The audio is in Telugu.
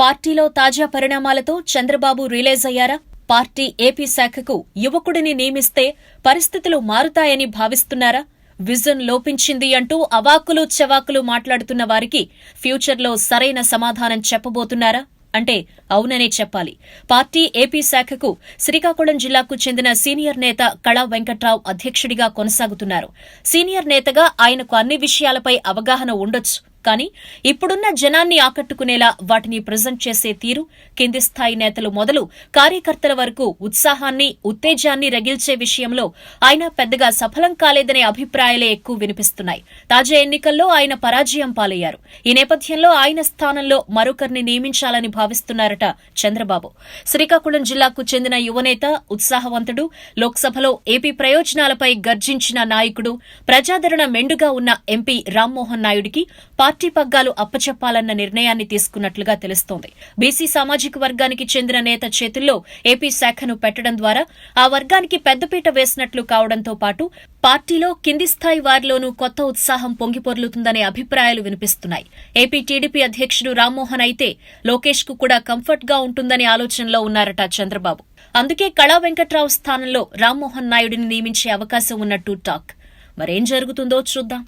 పార్టీలో తాజా పరిణామాలతో చంద్రబాబు రిలీజ్ అయ్యారా? పార్టీ ఏపీ శాఖకు యువకుడిని నియమిస్తే పరిస్థితులు మారుతాయని భావిస్తున్నారా? విజన్ లోపించింది అంటూ అవాకులు చెవాకులు మాట్లాడుతున్న వారికి ఫ్యూచర్లో సరైన సమాధానం చెప్పబోతున్నారా? అంటే అవుననే చెప్పాలి. పార్టీ ఏపీ శాఖకు శ్రీకాకుళం జిల్లాకు చెందిన సీనియర్ నేత కళా వెంకట్రావు అధ్యక్షుడిగా కొనసాగుతున్నారు. సీనియర్ నేతగా ఆయనకు అన్ని విషయాలపై అవగాహన ఉండొచ్చు. కానీ ఇప్పుడున్న జనాన్ని ఆకట్టుకునేలా వాటిని ప్రజెంట్ చేసే తీరు కింది స్థాయి నేతలు మొదలు కార్యకర్తల వరకు ఉత్సాహాన్ని ఉత్తేజాన్ని రగిల్చే విషయంలో ఆయన పెద్దగా సఫలం కాలేదనే అభిప్రాయాలే ఎక్కువ వినిపిస్తున్నాయి. తాజా ఎన్నికల్లో ఆయన పరాజయం పాలయ్యారు. ఈ నేపథ్యంలో ఆయన స్థానంలో మరొకరిని నియమించాలని భావిస్తున్నారట చంద్రబాబు. శ్రీకాకుళం జిల్లాకు చెందిన యువనేత ఉత్సాహవంతుడు లోక్సభలో ఏపీ ప్రయోజనాలపై గర్జించిన నాయకుడు ప్రజాదరణ మెండుగా ఉన్న ఎంపీ రామ్మోహన్ నాయుడికి పార్టీ పార్టీ పగ్గాలు అప్పచెప్పాలన్న నిర్ణయాన్ని తీసుకున్నట్లుగా తెలుస్తోంది. బీసీ సామాజిక వర్గానికి చెందిన నేత చేతుల్లో ఏపీ శాఖను పెట్టడం ద్వారా ఆ వర్గానికి పెద్దపీట వేసినట్లు కావడంతో పాటు పార్టీలో కింది స్థాయి వారిలోనూ కొత్త ఉత్సాహం పొంగిపొర్లుతుందనే అభిప్రాయాలు వినిపిస్తున్నాయి. ఏపీ టీడీపీ అధ్యక్షుడు రామ్మోహన్ అయితే లోకేష్కు కూడా కంఫర్ట్గా ఉంటుందనే ఆలోచనలో ఉన్నారట చంద్రబాబు. అందుకే కళా వెంకట్రావు స్థానంలో రామ్మోహన్ నాయుడిని నియమించే అవకాశం ఉన్నట్టు టాక్. మరేం జరుగుతుందో చూద్దాం.